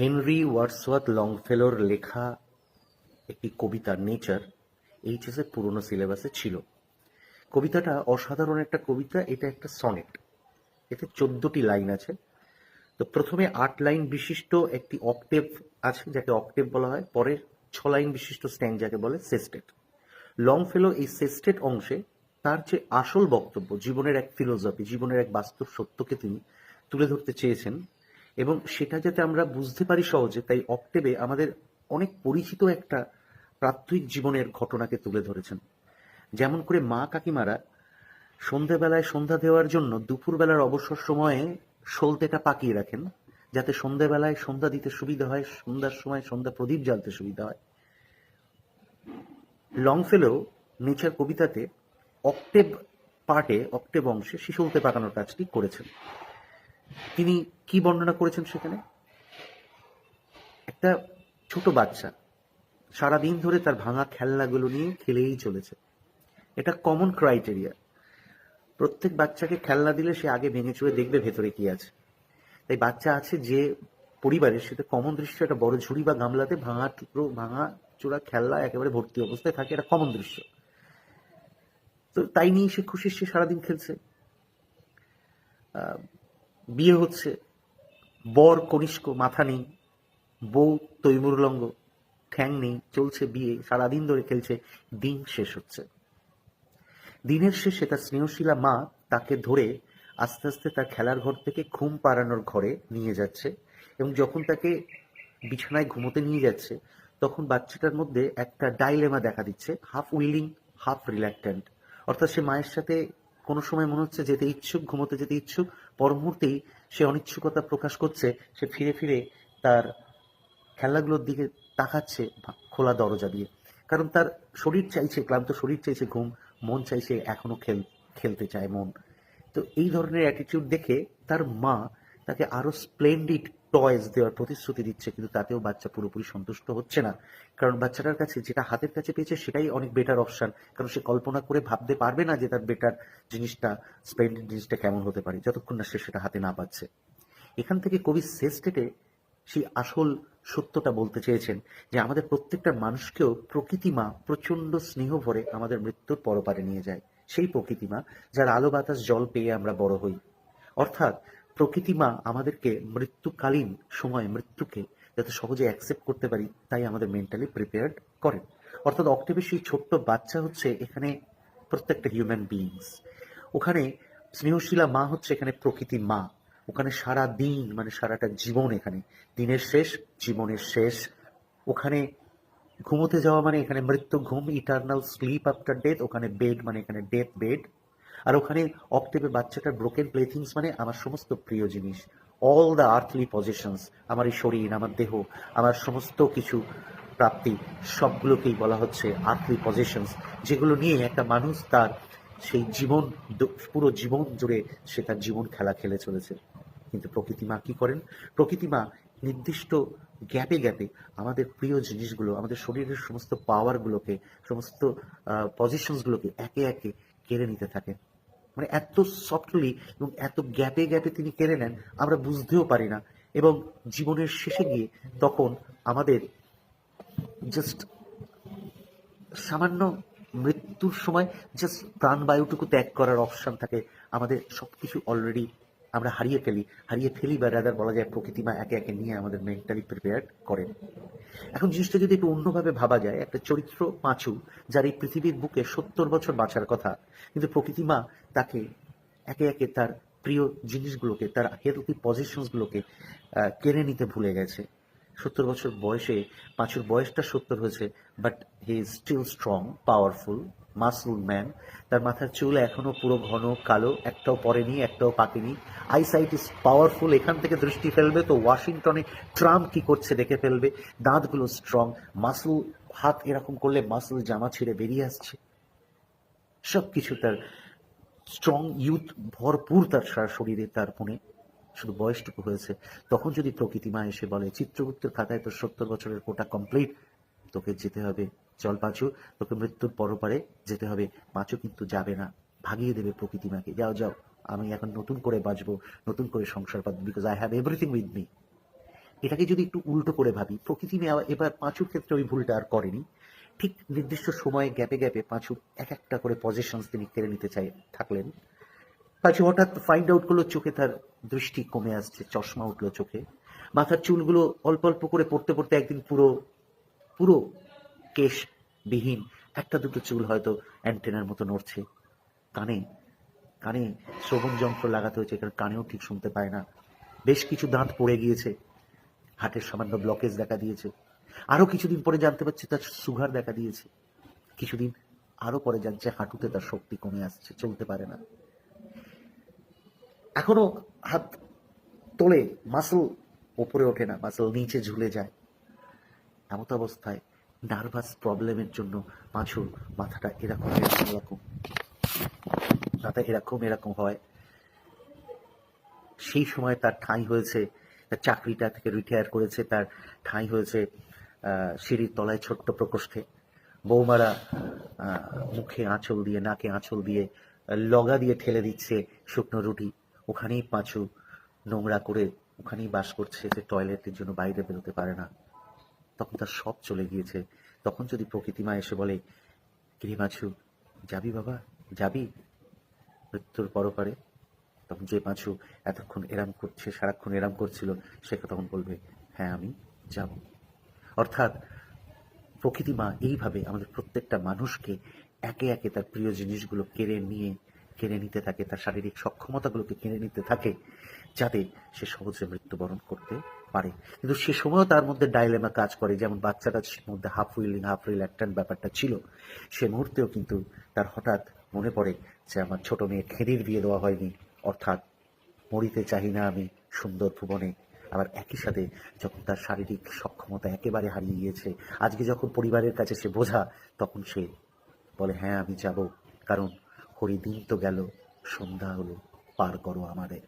Henry Wordsworth লংফেলোর লেখা একটি কবিতা nature এইচএসের পুরনো সিলেবাসে ছিল। কবিতাটা অসাধারণ একটা কবিতা, এটা একটা সনেট। এতে চোদ্দটি লাইন আছে। তো প্রথমে আট লাইন বিশিষ্ট একটি অক্টেভ আছে, যাকে অক্টেভ বলা হয়। পরের ছ লাইন বিশিষ্ট স্ট্যান্ড, যাকে বলে সেস্টেট। লংফেলো এই সেস্টেট অংশে তার যে আসল বক্তব্য, জীবনের এক ফিলোসফি, জীবনের এক বাস্তব সত্যকে তিনি তুলে ধরতে চেয়েছেন এবং সেটা যাতে আমরা বুঝতে পারি সহজে, তাই অক্টেবে আমাদের অনেক পরিচিত একটা প্রাত্যহিক জীবনের ঘটনাকে তুলে ধরেছেন। যেমন করে মা কাকিমারা সন্ধ্যাবেলায় সন্ধ্যা দেওয়ার জন্য দুপুরবেলার অবসর সময়ে সলতেটা পাকিয়ে রাখেন, যাতে সন্ধ্যাবেলায় সন্ধ্যা দিতে সুবিধা হয়, সন্ধ্যার সময় সন্ধ্যা প্রদীপ জ্বালতে সুবিধা হয়। লংফেলো নেচার কবিতাতে অক্টেভ পার্টে অক্টেভ অংশে শিশুলতে পাকানোর কাজটি করেছেন। তিনি কি বর্ণনা করেছেন সেখানে? একটা ছোট বাচ্চা সারাদিন ধরে তার ভাঙা খেলনাগুলো নিয়ে খেলেই চলেছে। এটা কমন ক্রাইটেরিয়া প্রত্যেক বাচ্চাকে খেলনা দিলে সে আগে ভেঙে চুরে দেখবে ভেতরে কি আছে। তাই বাচ্চা আছে যে পরিবারের সেটা কমন দৃশ্য, একটা বড় ঝুড়ি বা গামলাতে ভাঙা টুকরো, ভাঙা চূড়া খেলনা একেবারে ভর্তি অবস্থায় থাকে, এটা কমন দৃশ্য। তো তাই নিয়ে সে খুশি, সে সারাদিন খেলছে। বিয়ে হচ্ছে। বর কনিষ্ক, মাথা নেই, বউ তৈমুরলঙ্গ, ঠ্যাং নেই, চলছে বিয়ে, সারাদিন ধরে খেলছে, দিন শেষ হচ্ছে। দিনের শেষে তার স্নেহশীলা মা তাকে ধরে আস্তে আস্তে তার খেলার ঘর থেকে ঘুম পাড়ানোর ঘরে নিয়ে যাচ্ছে এবং যখন তাকে বিছানায় ঘুমোতে নিয়ে যাচ্ছে, তখন বাচ্চাটার মধ্যে একটা ডাইলেমা দেখা দিচ্ছে, হাফ উইলিং, হাফ রিল্যাক্ট্যান্ট। অর্থাৎ সে মায়ের সাথে কোনো সময় মনে হচ্ছে যেতে ইচ্ছুক, ঘুমোতে যেতে ইচ্ছুক পর মুহূর্তেই সে অনিচ্ছুকতা প্রকাশ করছে, সে ফিরে ফিরে তার খেলাগুলোর দিকে তাকাচ্ছে খোলা দরজা দিয়ে। কারণ তার শরীর চাইছে, ক্লান্ত শরীর চাইছে ঘুম, মন চাইছে এখনও খেল, খেলতে চায় মন। তো এই ধরনের অ্যাটিটিউড দেখে তার মা তাকে আরও স্প্লেন্ডিড টয়েস দেওয়ার প্রতিশ্রুতি দিচ্ছে, কিন্তু তাতেও বাচ্চা পুরোপুরি সন্তুষ্ট হচ্ছে না। কারণ বাচ্চাটার কাছে যেটা হাতের কাছে পেয়েছে, সেটাই অনেক বেটার অপশন কারণ সে কল্পনা করে ভাবতে পারবে না যে তার বেটার জিনিসটা স্প্লেন্ডিড জিনিসটা কেমন হতে পারে, যতক্ষণ না সে সেটা হাতে না পাচ্ছে। এখান থেকে কবি শেষ স্টেটে সেই আসল সত্যটা বলতে চেয়েছেন যে, আমাদের প্রত্যেকটা মানুষকেও প্রকৃতি মা প্রচণ্ড স্নেহ ভরে আমাদের মৃত্যুর পরপারে নিয়ে যায়। সেই প্রকৃতি মা, যার আলো বাতাস জল পেয়ে আমরা বড় হই। অর্থাৎ প্রকৃতি মা আমাদেরকে মৃত্যুকালীন সময় মৃত্যুকে যাতে সহজে অ্যাকসেপ্ট করতে পারি, তাই আমাদের মেন্টালি প্রিপেয়ার্ড করেন। অর্থাৎ অক্টেভের সেই ছোট্ট বাচ্চা হচ্ছে এখানে প্রত্যেকটা হিউম্যান বিইংস ওখানে স্নেহশীলা মা হচ্ছে এখানে প্রকৃতি মা। ওখানে সারা দিন মানে সারাটা জীবন এখানে। দিনের শেষ, জীবনের শেষ। ওখানে ঘুমোতে যাওয়া মানে এখানে মৃত্যু ঘুম ইটার্নাল স্লিপ আফটার ডেথ ওখানে বেড মানে এখানে ডেথ বেড আর ওখানে অক্টেভে বাচ্চাটার ব্রোকেন প্লেথিংস মানে আমার সমস্ত প্রিয় জিনিস অল দ্য আর্থলি পজিশনস আমার এই শরীর, আমার দেহ, আমার সমস্ত কিছু প্রাপ্তি, সবগুলোকেই বলা হচ্ছে আর্থলি পজিশনস যেগুলো নিয়ে একটা মানুষ তার সেই জীবন, পুরো জীবন জুড়ে সে তার জীবন খেলা খেলে চলেছে। কিন্তু প্রকৃতি মা কি করেন? প্রকৃতি মা নির্দিষ্ট গ্যাপে গ্যাপে আমাদের প্রিয় জিনিসগুলো, আমাদের শরীরের সমস্ত পাওয়ারগুলোকে সমস্ত পজিশনসগুলোকে একে একে কেড়ে নিতে থাকেন। মানে এত সফটলি এবং এত গ্যাপে গ্যাপে তিনি কেড়ে নেন, আমরা বুঝতেও পারি না। এবং জীবনের শেষে গিয়ে তখন আমাদের জাস্ট সামান্য মৃত্যুর সময় জাস্ট প্রাণবায়ুটুকু ত্যাগ করার অপশন থাকে। আমাদের সবকিছু অলরেডি আমরা হারিয়ে ফেলি। হারিয়ে ফেলি বা রাদার বলা যায় প্রকৃতিমা একে একে নিয়ে আমাদের মেন্টালি প্রিপেয়ার করেন। এখন জিনিসটা যদি একটু অন্যভাবে ভাবা যায়, একটা চরিত্র পাঁচু, যার এই পৃথিবীর বুকে সত্তর বছর বাঁচার কথা, কিন্তু প্রকৃতি মা তাকে একে একে তার প্রিয় জিনিসগুলোকে, তার হেলথি পজিশনসগুলোকে কেড়ে নিতে ভুলে গেছে। সত্তর বছর বয়সে পাঁচুর বয়সটা সত্তর হয়েছে but he is still strong powerful muscle man তার মাথার চুল এখনও পুরো ঘন, কালো, একটাও পড়েনি, একটাও পাকেনি। আইসাইট ইজ পাওয়ারফুল এখান থেকে দৃষ্টি ফেলবে তো ওয়াশিংটনে ট্রাম্প কি করছে দেখে ফেলবে। দাঁতগুলো স্ট্রং মাসুল হাত এরকম করলে মাসুল জামা ছিঁড়ে বেরিয়ে আসছে। সবকিছু তার স্ট্রং ইউথ ভরপুর তার সারা শরীরে, তার মনে শুধু বয়সটুকু হয়েছে। তখন যদি প্রকৃতি মা এসে বলে, চিত্রগুপ্তের খাতায় তোর সত্তর বছরের কোটা কমপ্লিট তোকে যেতে হবে। চল পাঁচু, তোকে মৃত্যুর পরপারে যেতে হবে। পাঁচু কিন্তু যাবে না। ভাগিয়ে দেবে প্রকৃতি মাকে। যাও যাও। আমি এখন নতুন করে বাঁচবো, নতুন করে সংসার পাবো because I have everything with me এটাকে যদি একটু উল্টো করে ভাবি, প্রকৃতি এবার পাঁচুর ক্ষেত্রে ওই ভুলটা আর করেনি। ঠিক নির্দিষ্ট সময়ে গ্যাপে গ্যাপে পাঁচু এক একটা করে পজিশনস তিনি কেড়ে নিতে চাই, থাকলেন। পাঁচু হঠাৎ ফাইন্ড আউট করল, চোখে তার দৃষ্টি কমে আসছে, চশমা উঠল চোখে। মাথার চুলগুলো অল্প অল্প করে পড়তে পড়তে একদিন পুরো পুরো কেশ বিহীন একটা দুটো চুল হয়তো অ্যান্টেনার মতো নড়ছে। কানে কানে শ্রবণ যন্ত্র লাগাতে হয়েছে কারণ কানেও ঠিক শুনতে পায় না। বেশ কিছু দাঁত পড়ে গিয়েছে, হাটের সামান্য ব্লকেজ দেখা দিয়েছে। আরও কিছুদিন পরে জানতে পারছে তার সুগার দেখা দিয়েছে। কিছুদিন আরও পরে জানছে হাঁটুতে তার শক্তি কমে আসছে, চলতে পারে না। এখনও হাত তোলে মাসল ওপরে ওঠে না মাসল নিচে ঝুলে যায়। এমত অবস্থায় নার্ভাস প্রবলেমের জন্য পাঁচুর মাথাটা এরকম এরকম এরকম। মাথা এরকম এরকম হয়। সেই সময় তার ঠাঁই হয়েছে, তার চাকরিটা থেকে রিটায়ার করেছে, তার ঠাঁই হয়েছে সিঁড়ির তলায় ছোট্ট প্রকোষ্ঠে। বৌমারা মুখে আঁচল দিয়ে, নাকে আঁচল দিয়ে, লগা দিয়ে ঠেলে দিচ্ছে শুকনো রুটি। ওখানেই পাঁচু নোংরা করে, ওখানেই বাস করছে যে টয়লেটের জন্য বাইরে বেরোতে পারে না। তখন তার সব চলে গিয়েছে। তখন যদি প্রকৃতিমা এসে বলে মাছু, যাবি বাবা? যাবি? মৃত্যুর পরপারে তখন যে মাছু এতক্ষণ এরাম করছে, সারাক্ষণ এরাম করছিল, সে তখন বলবে হ্যাঁ আমি যাব। অর্থাৎ প্রকৃতি মা এইভাবে আমাদের প্রত্যেকটা মানুষকে একে একে তার প্রিয় জিনিসগুলো কেড়ে নিয়ে, কেড়ে নিতে থাকে, তার শারীরিক সক্ষমতাগুলোকে কেড়ে নিতে থাকে, যাতে সে সহজে মৃত্যুবরণ করতে পারে। কিন্তু সে সময়ও তার মধ্যে ডাইলেমা কাজ করে। যেমন বাচ্চাটার মধ্যে হাফ উইলিং হাফ রিল্যাক্টেন্ট ব্যাপারটা ছিল। সে মুহূর্তেও কিন্তু তার হঠাৎ মনে পড়ে যে আমার ছোট মেয়ে খেদির বিয়ে দেওয়া হয়নি। অর্থাৎ মরিতে চাহি না আমি সুন্দর ভুবনে। আবার একই সাথে যখন তার শারীরিক সক্ষমতা একেবারে হারিয়ে গিয়েছে, আজকে যখন পরিবারের কাছে সে বোঝা, তখন সে বলে হ্যাঁ আমি যাব। কারণ হরিদিন তো গেল, সন্ধ্যা হলো, পার করো আমারে